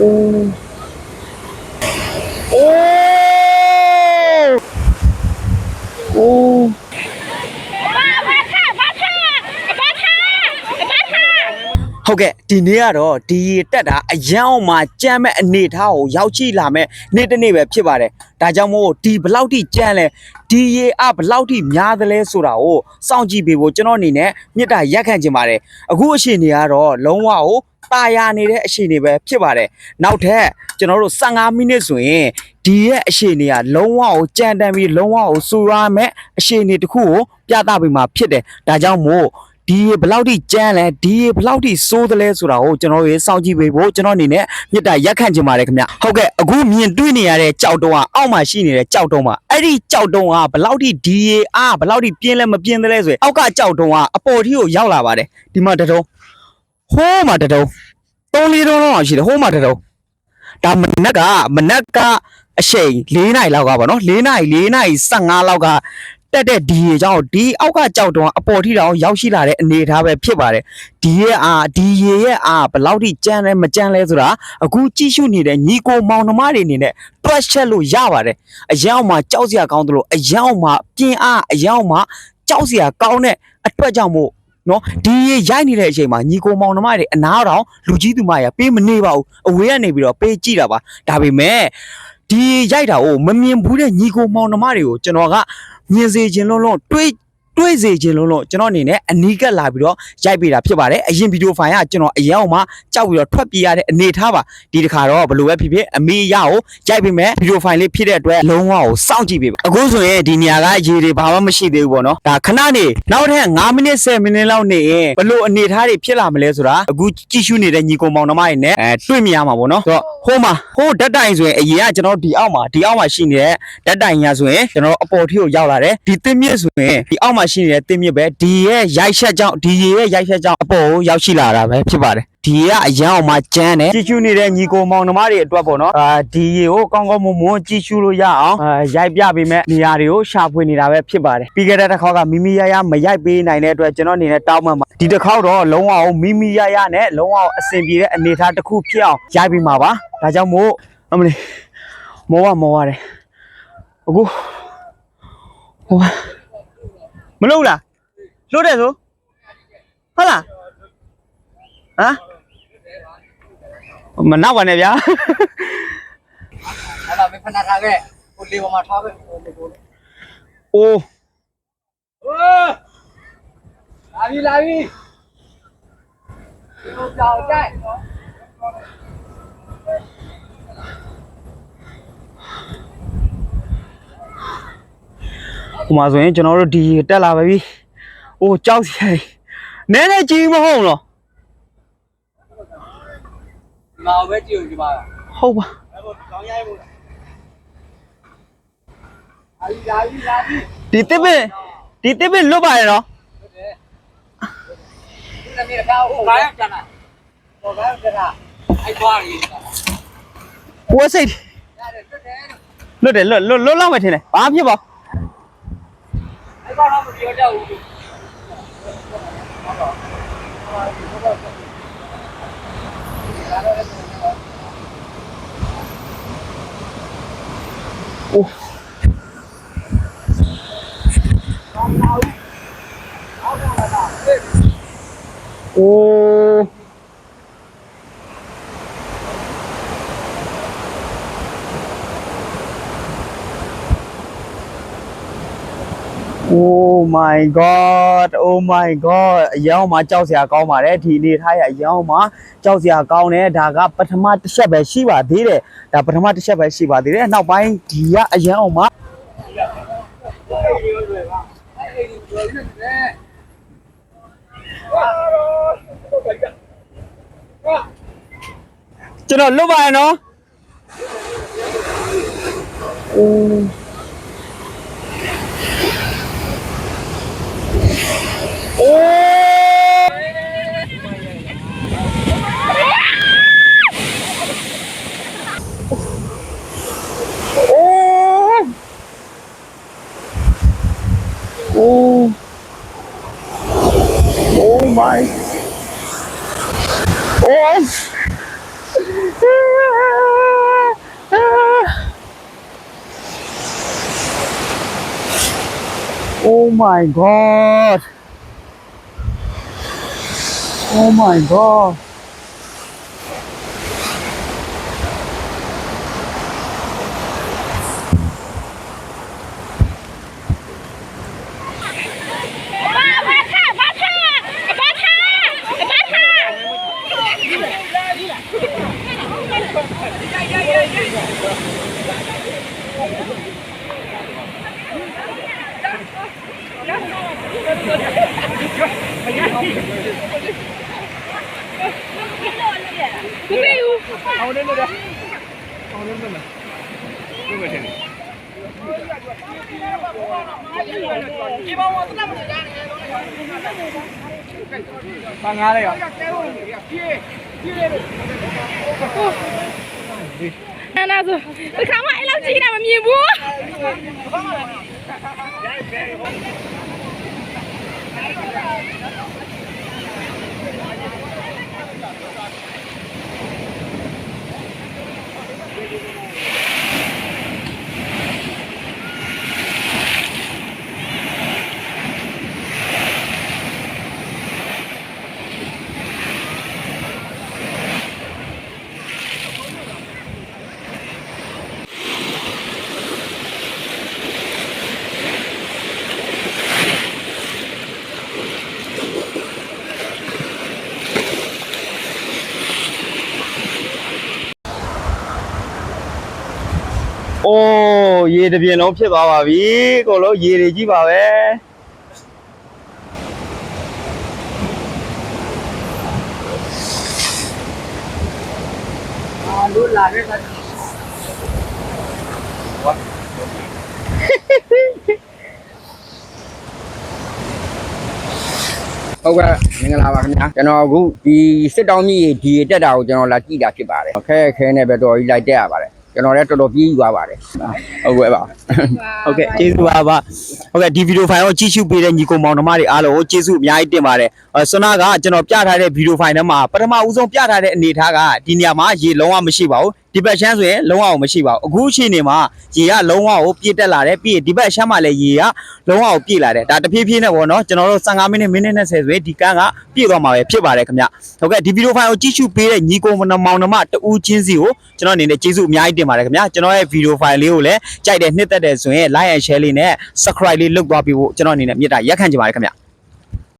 အိုးအိုးအိုးဟုတ်ကဲ့ဒီနေ့ကတော့ဒီရေတက်တာအရန်အောင်မှာကြမ်းမဲ့အနေထားကိုရောက်ချိလာမဲ့နေ့တစ်နေ့ပဲဖြစ်ပါတယ်ဒါကြောင့်မို့ဒီဘလောက်ထိကြမ်းလဲဒီရေအဘလောက်ထိများသလဲဆိုတာကိုစောင့်ကြည့်ပေးဖို့ကျွန်တော်အနေနဲ့မြစ်တာရက်ခံချင်ပါတယ်အခုအချိန်တွေကတော့လုံးဝကို ตาရနေတဲ့အချိန်တွေပဲဖြစ်ပါတယ်နောက်ထပ်ကျွန်တော်တို့15မိနစ်ဆိုရင်ဒီရဲ့အချိန်တွေကလုံးဝကိုကြမ်းတမ်းပြီးလုံးဝကိုစူရမဲ့အချိန်တွေတစ်ခုကိုပြသပေးမှာဖြစ်တယ်ဒါကြောင့်မို့ဒီဘယ်လောက်ထိကြမ်းလဲဒီဘယ်လောက်ထိစိုးသလဲဆိုတာကိုကျွန်တော်ရေစောင့်ကြည့်ပေးဖို့ကျွန်တော်အနေနဲ့မြစ်တာရက်ခံချင်ပါတယ်ခင်ဗျဟုတ်ကဲ့အခုမြင်တွေ့နေရတဲ့ကြောက်တုံးကအောက်မှာရှိနေတဲ့ကြောက်တုံးပါအဲ့ဒီကြောက်တုံးကဘယ်လောက်ထိဒီရေအားဘယ်လောက်ထိပြင်းလဲမပြင်းသလဲဆိုရင်အောက်ကကြောက်တုံးကအပေါ်ထိကိုရောက်လာပါတယ်ဒီမှာတတုံး ဟိုးမှာတတုံးသုံးလေးတုံးလောက်ရှိတယ်ဟိုးမှာတတုံးဒါမနက်ကမနက်ကအချိန်၄နာရီလောက်ကပါနော်၄နာရီ၄နာရီ15လောက်ကတက်တဲ့ဒီရေကြောင့်ဒီအောက်ကကြောက်တုံးကအပေါ်ထိတောင်ရောက်ရှိလာတဲ့အနေအထားပဲဖြစ်ပါတယ်ဒီရဲ့အာဒီရေရဲ့အာဘယ်လောက်ထိကြမ်းလဲမကြမ်းလဲဆိုတာအခုကြည့်ရှုနေတဲ့ညီကိုမောင်နှမတွေအနေနဲ့တွက်ချက်လို့ရပါတယ်အယောင်မှာကြောက်စရာကောင်းသလိုအယောင်မှာပြင်းအားအယောင်မှာကြောက်စရာကောင်းတဲ့အတွက်ကြောင့်မို့ နော်ဒီရေရိုက်နေတဲ့အချိန်မှာညီကိုမောင်နှမတွေအနာတော်လူကြီးသူမရပေးမနေပါဘူးအဝေးကနေပြီးတော့ပေးကြည့်တာပါဒါပေမဲ့ဒီရိုက်တာကိုမမြင်ဘူးတဲ့ညီကိုမောင်နှမတွေကိုကျွန်တော်ကမြင်စေခြင်းလုံးလုံးတွေး တွေးစေခြင်းလုံးလုံးကျွန်တော်အနေနဲ့အနီးကပ်လာပြီးတော့ရိုက်ပေးတာဖြစ်ပါတယ်အရင်ဗီဒီယိုဖိုင်ကကျွန်တော်အရင်အောင်မှကြောက်ပြီးတော့ထွက်ပြေးရတဲ့အနေထားပါဒီတစ်ခါတော့ဘယ်လိုပဲဖြစ်ဖြစ်အမေရကိုရိုက်ပေးမယ်ဗီဒီယိုဖိုင်လေးဖြစ်တဲ့အတွက်လုံးဝကိုစောင့်ကြည့်ပေးပါအခုဆိုရင်ဒီနေရာကရေတွေဘာမှမရှိသေးဘူးပေါ့နော်ဒါခဏနေနောက်ထပ်9မိနစ်10မိနစ်လောက်နေရင်ဘယ်လိုအနေထားတွေဖြစ်လာမလဲဆိုတာအခုကြည့်ရှုနေတဲ့ညီကောင်မောင်နှမတွေနဲ့အဲတွေ့မြင်ရမှာပေါ့နော်ဆိုတော့ဟိုးမှာဟိုးဓာတ်တိုင်ဆိုရင်အရင်ကကျွန်တော်ဒီအောက်မှာဒီအောက်မှာရှိနေတဲ့ဓာတ်တိုင်ညာဆိုရင်ကျွန်တော်အပေါ်ထိကိုရောက်လာတယ်ဒီသင်းမြစ်ဆိုရင်ဒီအောက်မှာရှိနေတဲ့သင်းမြစ်ပဲဒီရဲ့ရိုက်ချက်ကြောင့်ဒီရေရဲ့ရိုက်ချက်ကြောင့်အပေါ်ကိုရောက်ရှိလာတာပဲဖြစ်ပါတယ်ဒီရေကအရန်အောင်မှကျန်းတယ်ကြည့်ရှုနေတဲ့ညီကိုမောင်နှမတွေအတွက်ပေါ့နော်အာဒီရေကိုကောင်းကောင်းမွန်မွန်ကြည့်ရှုလို့ရအောင်အာရိုက်ပြပေးမဲ့နေရာတွေကိုရှာဖွေနေတာပဲဖြစ်ပါတယ်ပြီးခဲ့တဲ့တစ်ခေါက်ကမိမိရရမရိုက်ပေးနိုင်တဲ့အတွက်ကျွန်တော်အနေနဲ့တောင်းပန်ပါဒီတစ်ခေါက်တော့လုံးဝအောင်မိမိရရနဲ့လုံးဝအောင်အဆင်ပြေတဲ့အနေအထားတစ်ခုဖြစ်အောင်ရိုက်ပေးမှာပါဒါကြောင့်မို့အမလေးမောဝမောရတယ်အခုဟို မလို့လားလွတ်တယ်ဆိုဟုတ်လားဟမ်မနောက်ပါနဲ့ဗျာအဲ့ဒါမဖနာထားခဲ့ဟိုလေပေါ်မှာထားခဲ့ဟိုလေကိုအိုးဟိုလာပြီလာပြီဒီလိုကြောက်ကြိုက် ဟိုမှာဆိုရင်ကျွန်တော်တို့ဒီတက်လာပါပြီ။အိုးကြောက်စရာကြီး။နည်းနည်းကြီးမဟုတ်ဘူးနော်ဒီမှာပဲကြည့်ဦးဒီမှာ။ဟုတ်ပါအဲ့ဟိုကောင်းရိုက်မှုလာပြီလာပြီလာပြီ။ဒီတစ်ပင်ဒီတစ်ပင်လွတ်ပါရဲ့နော်ဟုတ်တယ်ဒီနေ့မြေထားဟိုကားရကျန်တာဟိုကားကျန်တာအဲ့သွားရီတာ။ကိုယ်စိတ်ရတယ်တက်တယ်လွတ်တယ်လွတ်လွတ်လွတ်လောက်မယ်ထင်တယ်။ဘာဖြစ်ပါ Uf. Oh. My god Oh my god အယောင်မှာကြောက်စရာကောင်းပါတယ်ဒီအနေထားရအယောင်မှာကြောက်စရာကောင်းတယ်ဒါကပထမတစ်ချက်ပဲရှိပါသေးတယ်ဒါပထမတစ်ချက်ပဲရှိပါသေးတယ်နောက်ပိုင်းဒီကအယောင်မှာအဲ့ဒီလိုတွေပါအဲ့ဒီလိုတွေနဲ့ကျွန်တော်လွတ်ပါရနော် my Oh Oh my god. Oh my god. Bằng ngã đây à? အဲ့ဒါဆိုဒီခါမှအဲ့လောက်ကြီးတာမမြင်ဘူး အိုးရေတစ်ပြင်းလုံးဖြစ်သွားပါပြီကိုလို့ရေတွေကြီးပါပဲ À, luôn là cái này. ဟုတ်ကဲ့မင်္ဂလာပါခင်ဗျာကျွန်တော်အခုဒီစစ်တောင်းကြီးဒီတက်တာကိုကျွန်တော်လာကြည့်တာဖြစ်ပါတယ်ခဲခဲနဲ့ပဲတော်ကြီးလိုက်တက်ရပါတယ် ကျွန်တော်လည်းတော်တော်ပြေးယူသွားပါတယ်ဟုတ်ကဲ့ပါဟုတ်ကဲ့ကျေးဇူးပါပါဟုတ်ကဲ့ဒီဗီဒီယိုဖိုင်ကိုကြည့်ရှုပေးတဲ့ညီကောင်မောင်နှမတွေအားလုံးကိုကျေးဇူးအများကြီးတင်ပါတယ်အဲဆွနာကကျွန်တော်ပြထားတဲ့ဗီဒီယိုဖိုင်ထဲမှာပထမဦးဆုံးပြထားတဲ့အနေအထားကဒီနေရာမှာရေလုံးဝမရှိပါဘူး ဒီဘက်ရှမ်းဆိုရင်လုံးဝမရှိပါဘူးအခုအချိန်နေမှာရေကလုံးဝကိုပြည့်တက်လာတယ်ပြီးရင်ဒီဘက်ရှမ်းမှာလည်းရေကလုံးဝကိုပြည့်လာတယ်ဒါတဖြည်းဖြည်းနဲ့ပေါ့နော်ကျွန်တော်တို့15မိနစ်မိနစ်20ဆိုရင်ဒီကန်းကပြည့်သွားမှာပဲဖြစ်ပါတယ်ခင်ဗျဟုတ်ကဲ့ဒီဗီဒီယိုဖိုင်ကိုကြည့်ရှုပေးတဲ့ညီကောင်မောင်နှမတူးချင်းစီကိုကျွန်တော်အနေနဲ့ကျေးဇူးအများကြီးတင်ပါတယ်ခင်ဗျကျွန်တော်ရဲ့ဗီဒီယိုဖိုင်လေးကိုလည်းကြိုက်တယ်နှစ်သက်တယ်ဆိုရင် like and share လေးနဲ့ subscribe လေးလုပ်သွားပြီးဖို့ကျွန်တော်အနေနဲ့မြတ်တာရက်ခံချင်ပါတယ်ခင်ဗျ